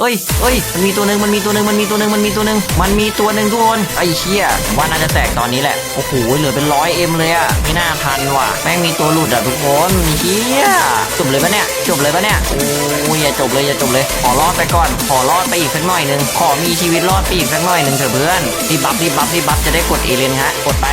เอ้ยเอ้ย มันมีตัวหนึ่งมันมีตัวหนึ่งมันมีตัวหนึ่งมันมีตัวหนึ่งมันมีตัวหนึ่งทุกคน ไอ้เชี่ยว่าน่าจะแตกตอนนี้แหละ โอ้โห เหลือเป็นร้อยเอ็มเลยอะไม่น่าทันว่ะ แม่งมีตัวหลุดอะทุกคนเชี่ยจบเลยปะเนี่ย จบเลยปะเนี่ย โอ้ยอย่าจบเลยอย่าจบเลย ขอรอดไปก่อน ขอรอดไปอีกสักหน่อยหนึ่งขอมีชีวิตรอดไปอีกสักหน่อยหนึ่งเถอะเพื่อนรีบัฟรีบัฟรีบบัฟจะได้กดเอเลนฮะ กดไป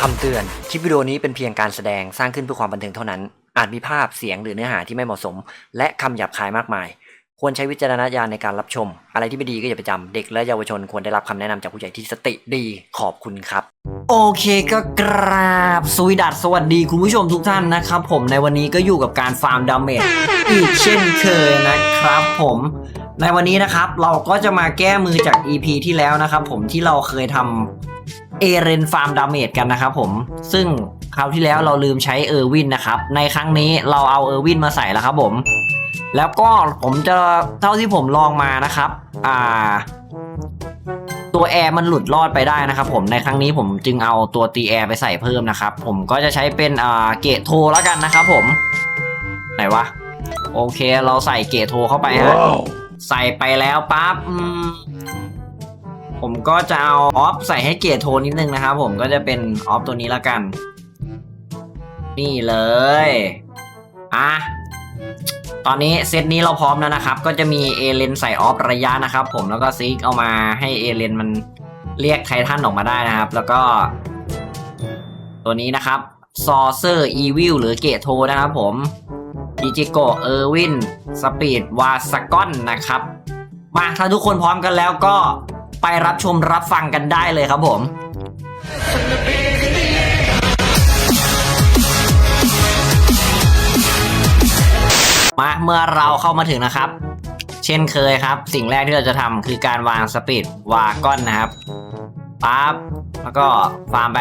คำเตือน คลิปวิดีโอนี้เป็นเพียงการแสดงสร้างขึ้นเพื่อความบันเทิงเท่านั้น อาจมีภาพเสียงหรือเนื้อหาที่ไม่เหมาะสม และคำหยาบคายมากมาย ควรใช้วิจารณญาณในการรับชม อะไรที่ไม่ดีก็อย่าไปจำเด็กและเยาวชนควรได้รับคำแนะนำจากผู้ใหญ่ที่สติดีขอบคุณครับ โอเคก็กราบสวีดัสสวัสดีคุณผู้ชมทุกท่านนะครับผมในวันนี้ก็อยู่กับการฟาร์มดาเมจอีกเช่นเคยนะครับผมในวันนี้นะครับเราก็จะมาแก้มือจาก EP ที่แล้วนะครับผมที่เราเคยทำเอเรนฟาร์มดาเมจกันนะครับผมซึ่งคราวที่แล้วเราลืมใช้เออร์วินนะครับในครั้งนี้เราเอาเออร์วินมาใส่แล้วครับผม แล้วก็ผมจะเท่าที่ผมลองมานะครับอ่าตัวแอร์มันหลุดรอดไปได้นะครับผมในครั้งนี้ผมจึงเอาตัวตีแอร์ไปใส่เพิ่มนะครับผมก็จะใช้เป็นอ่าเกตโทแล้วกันนะครับผม ไหนวะโอเคเราใส่เกตโทเข้าไปฮะใส่ไปแล้วปั๊บอืมผมก็จะเอาออฟใส่ให้เกียร์โทนนิดนึงนะครับผมก็จะเป็นออฟตัวนี้ละกัน นี่เลย อะ ตอนนี้เซตนี้เราพร้อมแล้วนะครับ ก็จะมีเอเลนใส่ออฟระยะนะครับ ผมแล้วก็ซิกเอามาให้เอเลนมันเรียกไททันออกมาได้นะครับ แล้วก็ ตัวนี้นะครับซอเซอร์อีวิลหรือเกตโทนะครับผมดิจิโกเออร์วินสปีดวาสกอนนะครับมาถ้าทุกคนพร้อมกันแล้วก็ไปรับชมรับฟังกันได้เลยครับผม มาเมื่อเราเข้ามาถึงนะครับ เช่นเคยครับ สิ่งแรกที่เราจะทำคือการวางสปีดวากอนนะครับปั๊บแล้วก็ฟาร์มไป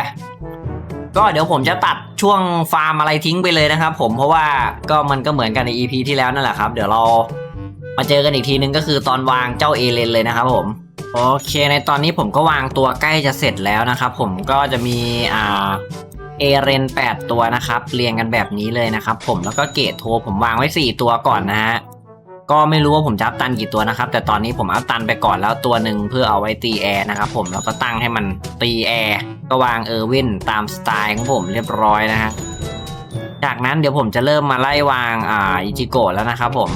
ก็เดี๋ยวผมจะตัดช่วงฟาร์มอะไรทิ้งไปเลยนะครับ ผมเพราะว่าก็มันก็เหมือนกันใน EP ที่แล้วนั่นแหละครับ เดี๋ยวเรามาเจอกันอีกทีนึงก็คือตอนวางเจ้าเอเลนเลยนะครับผมโอเคในตอนนี้ผมก็วางตัวใกล้จะเสร็จแล้วนะครับผมก็จะมีอ่า เอเรน8 ตัวนะครับ เรียงกันแบบนี้เลยนะครับ ผมแล้วก็เกตโทผมวางไว้ 4 ตัวก่อนนะฮะก็ไม่รู้ว่าผมจะอัพตันกี่ตัวนะครับ แต่ตอนนี้ผมอัพตันไปก่อนแล้วตัวหนึ่งเพื่อเอาไว้ตีแอร์นะครับผมแล้วก็ตั้งให้มันตีแอร์ก็วางเออร์วินตามสไตล์ของผมเรียบร้อยนะฮะจากนั้นเดี๋ยวผมจะเริ่มมาไล่วางอ่าอิจิโกะแล้วนะครับผม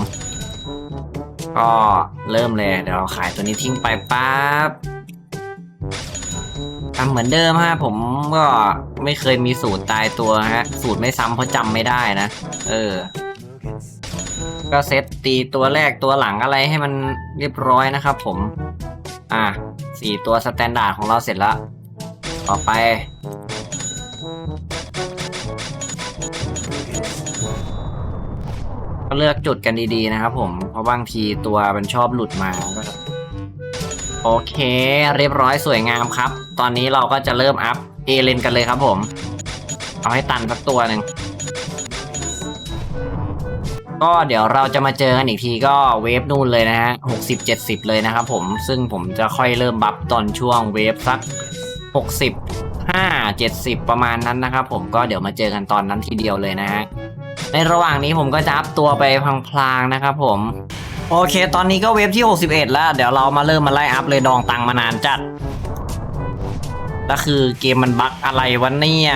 ก็เริ่มเลยเดี๋ยวเราขายตัวนี้ทิ้งไปปั๊บ ทำเหมือนเดิมฮะผมก็ไม่เคยมีสูตรตายตัวฮะ สูตรไม่ซ้ำเพราะจำไม่ได้นะ เออ ก็เซตตีตัวแรกตัวหลังอะไรให้มันเรียบร้อยนะครับผม อะสี่ตัวสแตนดาร์ดของเราเสร็จแล้ว ต่อไป ก็เลือกจุดกันดีๆนะครับผม เพราะบางทีตัวมันชอบหลุดมาก็โอเค เรียบร้อยสวยงามครับ ตอนนี้เราก็จะเริ่มอัพเอเลนกันเลยครับผม เอาให้ตันสักตัวหนึ่ง ก็เดี๋ยวเราจะมาเจอกันอีกทีก็เวฟนู่นเลยนะฮะหกสิบเจ็ดสิบเลยนะครับผม ซึ่งผมจะค่อยเริ่มบัฟตอนช่วงเวฟสักหกสิบห้าเจ็ดสิบประมาณนั้นนะครับผม ก็เดี๋ยวมาเจอกันตอนนั้นทีเดียวเลยนะฮะ ในระหว่างนี้ผมก็จะอัพตัวไปพลางๆนะครับผมโอเค ตอนนี้ก็เวฟที่ 61 แล้ว เดี๋ยวเรามาเริ่มมาไล่อัพเลยดองตังมานานจัด แล้วคือเกมมันบั๊กอะไรวะเนี่ย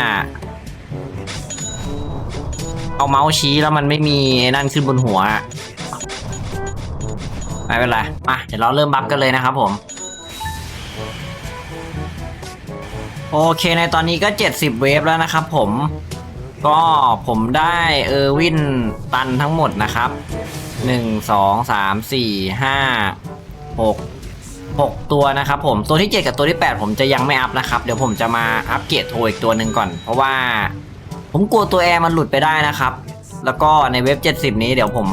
เอาเมาส์ชี้แล้วมันไม่มีนั่นขึ้นบนหัว ไม่เป็นไรมาเดี๋ยวเราเริ่มบัฟกันเลยนะครับผม โอเคในตอนนี้ก็ 70 เวฟแล้วนะครับผม ก็ผมได้เออร์วินตันทั้งหมดนะครับหนึ่งสอง สามสี่ห้าหกหกตัวนะครับผมตัวที่ 7 กับตัวที่ 8 ผมจะยังไม่อัพนะครับ เดี๋ยวผมจะมาอัปเกรดโทอีกตัวหนึ่งก่อน เพราะว่า ผมกลัวตัวแอร์มันหลุดไปได้นะครับ แล้วก็ในเว็บ 70 นี้เดี๋ยวผม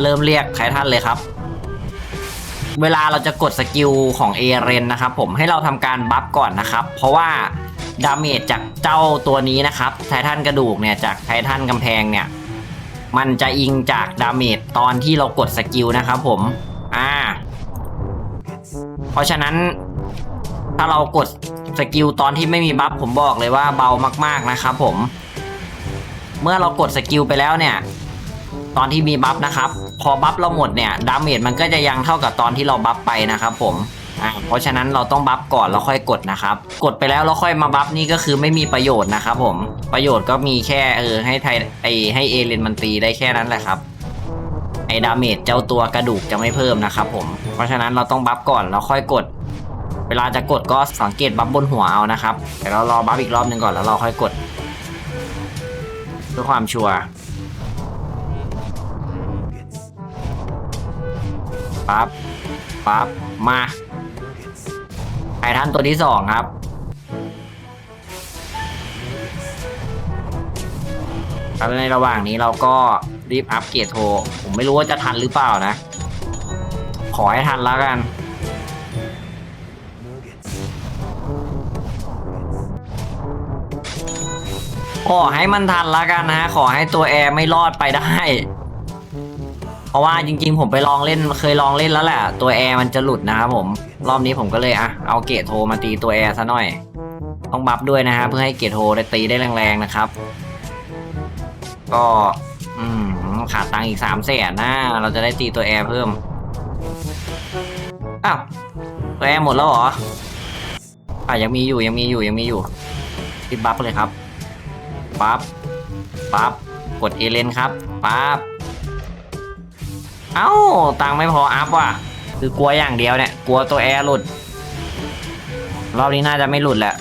เริ่มเรียกไททันเลยครับ เวลาเราจะกดสกิลของเอเรนนะครับผมให้เราทำการบัฟก่อนนะครับ เพราะว่าดาเมจจากเจ้าตัวนี้นะครับไททันกระดูกเนี่ยจากไททันกำแพงเนี่ยมันจะอิงจากดาเมจตอนที่เรากดสกิลนะครับผม อ่า เพราะฉะนั้นถ้าเรากดสกิลตอนที่ไม่มีบัฟผมบอกเลยว่าเบามาก ๆนะครับผม เมื่อเรากดสกิลไปแล้วเนี่ย ตอนที่มีบัฟนะครับ พอบัฟเราหมดเนี่ยดาเมจมันก็จะยังเท่ากับตอนที่เราบัฟไปนะครับผมอ่าเพราะฉะนั้นเราต้องบัฟก่อนแล้วค่อยกดนะครับ กดไปแล้วเราค่อยมาบัฟนี่ก็คือไม่มีประโยชน์นะครับผมประโยชน์ก็มีแค่เออให้ไทยไอให้เอเลนมันตีได้แค่นั้นแหละครับ ไอ้ดาเมจเจ้าตัวกระดูกจะไม่เพิ่มนะครับผม เพราะฉะนั้นเราต้องบัฟก่อนแล้วค่อยกด เวลาจะกดก็สังเกตบัฟบนหัวเอานะครับเดี๋ยวเรารอบัฟอีกรอบหนึ่งก่อนแล้วเราค่อยกดเพื่อความชัวร์ปั๊บปั๊บมาไททันตัวที่สองครับครับในระหว่างนี้เราก็ รีบอัปเกรดโทร ผมไม่รู้ว่าจะทันหรือเปล่านะ ขอให้ทันแล้วกัน ขอให้มันทันแล้วกันนะฮะขอให้ตัวแอร์ไม่รอดไปได้ เพราะว่าจริงๆ ผมไปลองเล่นเคยลองเล่นแล้วแหละ ตัวแอร์มันจะหลุดนะครับผม รอบนี้ผมก็เลยอะเอาเกรดโทรมาตีตัวแอร์ซะหน่อย ต้องบัฟด้วยนะฮะเพื่อให้เกรดโทรได้ตีได้แรงๆนะครับ ก็ อืม ขาดตังค์อีกสามแสนนะเราจะได้ตีตัวแอร์เพิ่ม อ้าวตัวแอร์หมดแล้วเหรอ อะยังมีอยู่ยังมีอยู่ยังมีอยู่รีบบัฟเลยครับปั๊บปั๊บกดเอเลนครับปั๊บเอ้าตังค์ไม่พออัพว่ะ คือกลัวอย่างเดียวเนี่ยกลัวตัวแอร์หลุด รอบนี้น่าจะไม่หลุดแหละ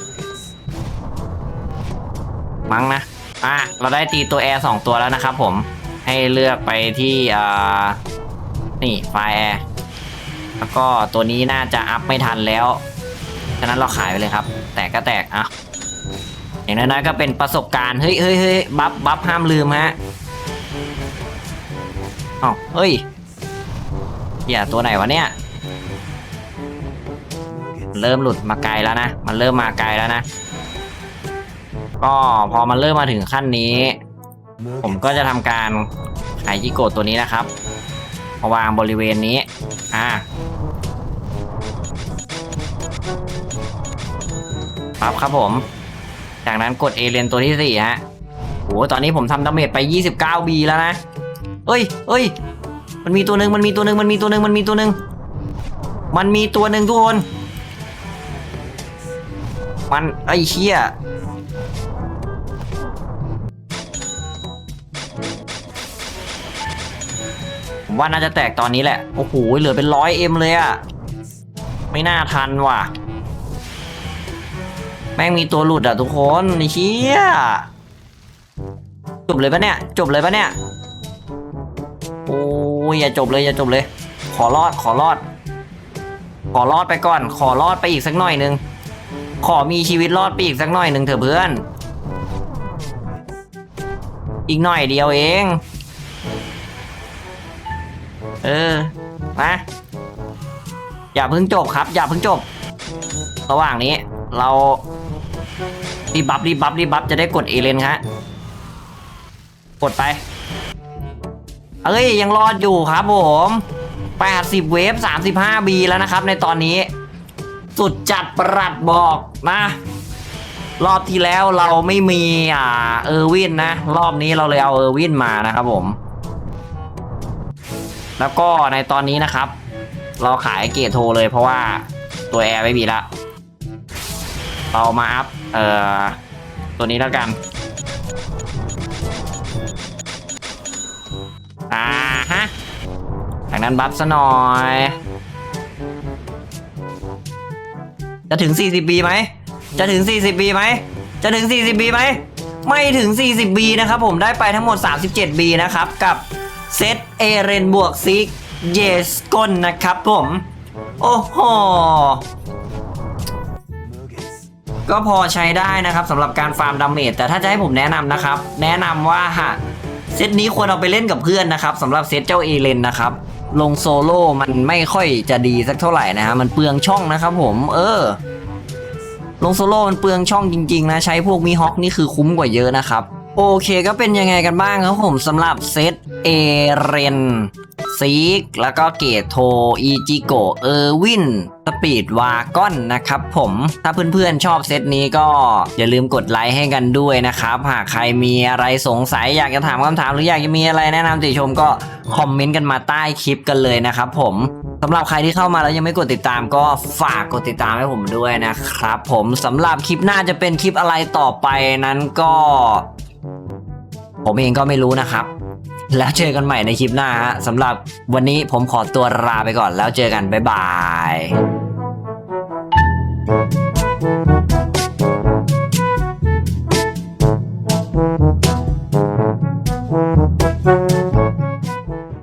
มั้งนะ อะ เราได้ตีตัวแอร์สองตัวแล้วนะครับผม ให้เลือกไปที่อ่านี่ไฟแอร์แล้วก็ตัวนี้น่าจะอัพไม่ทันแล้ว ฉะนั้นเราขายไปเลยครับ แตกก็แตกอะอย่างน้อยๆก็เป็นประสบการณ์ เฮ้ยเฮ้ยเฮ้ยบัฟบัฟห้ามลืมฮะอ๋อเฮ้ยอย่าตัวไหนวะเนี่ย เริ่มหลุดมาไกลแล้วนะ มันเริ่มมาไกลแล้วนะ ก็พอมันเริ่มมาถึงขั้นนี้ ผมก็จะทำการขายจิโกะตัวนี้นะครับมาวางบริเวณนี้ อ่าปั๊บครับผม จากนั้นกดเอเลนตัวที่สี่ฮะโหตอนนี้ผมทำดาเมจไป 29บีแล้วนะ เอ้ยเอ้ย มันมีตัวหนึ่งมันมีตัวหนึ่งมันมีตัวหนึ่งมันมีตัวหนึ่งมันมีตัวหนึ่งทุกคน มันไอ้เชี่ย ว่าน่าจะแตกตอนนี้แหละ โอ้โห เหลือเป็นร้อยเอ็มเลยอะไม่น่าทันว่ะ แม่งมีตัวหลุดอะทุกคนไอ้เชี่ยจบเลยปะเนี่ย จบเลยปะเนี่ย โอ้ยอย่าจบเลยอย่าจบเลย ขอรอดขอรอด ขอรอดไปก่อน ขอรอดไปอีกสักหน่อยนึง ขอมีชีวิตรอดไปอีกสักหน่อยหนึ่งเถอะเพื่อน อีกหน่อยเดียวเอง เออมาอย่าเพิ่งจบครับ อย่าเพิ่งจบ ระหว่างนี้ เรารีบัฟรีบัฟรีบัฟจะได้กดเอเลนครับกดไปเอ้ยยังรอดอยู่ครับผม80 เวฟ 35 บีแล้วนะครับ ในตอนนี้ สุดจัดประหลัดบอกนะ รอบที่แล้วเราไม่มีอ่าเออร์วินนะ รอบนี้เราเลยเอาเออร์วินมานะครับผม แล้วก็ในตอนนี้นะครับ เราขายเกรดโทรเลยเพราะว่าตัวแอร์ไม่มีละเรามาอัพเอ่อตัวนี้แล้วกันอ่าฮะจากนั้นบัฟซะหน่อย จะถึง 40บีไหม จะถึง 40บีไหม จะถึง 40บีไหม ไม่ถึง 40บีนะครับผมได้ไปทั้งหมด 37บีนะครับ กับ เซตเอเรนบวกซิกเยสกลนนะครับผม โอ้โห ก็พอใช้ได้นะครับสำหรับการฟาร์มดาเมจแต่ถ้าจะให้ผมแนะนำนะครับ แนะนำว่าเซตนี้ควรเอาไปเล่นกับเพื่อนนะครับสำหรับเซตเจ้าเอเลนนะครับ ลงโซโล่มันไม่ค่อยจะดีสักเท่าไหร่นะฮะมันเปลืองช่องนะครับผม เออ ลงโซโล่มันเปลืองช่องจริง ๆ นะ ใช้พวกมีฮอคนี่คือคุ้มกว่าเยอะนะครับ โอเคก็เป็นยังไงกันบ้างครับผมสำหรับเซตเอเรนซีกแล้วก็เกตโทอีจิโกเออร์วินสปีดวากอนนะครับผมถ้าเพื่อนๆชอบเซตนี้ก็อย่าลืมกดไลค์ให้กันด้วยนะครับ หากใครมีอะไรสงสัยอยากจะถามคำถามหรืออยากจะมีอะไรแนะนำติชมก็คอมเมนต์กันมาใต้คลิปกันเลยนะครับผมสำหรับใครที่เข้ามาแล้วยังไม่กดติดตามก็ฝากกดติดตามให้ผมด้วยนะครับผมสำหรับคลิปหน้าจะเป็นคลิปอะไรต่อไปนั้นก็ ผมเองก็ไม่รู้นะครับ แล้วเจอกันใหม่ในคลิปหน้าฮะสำหรับวันนี้ผมขอตัวลาไปก่อนแล้วเจอกันบ๊ายบาย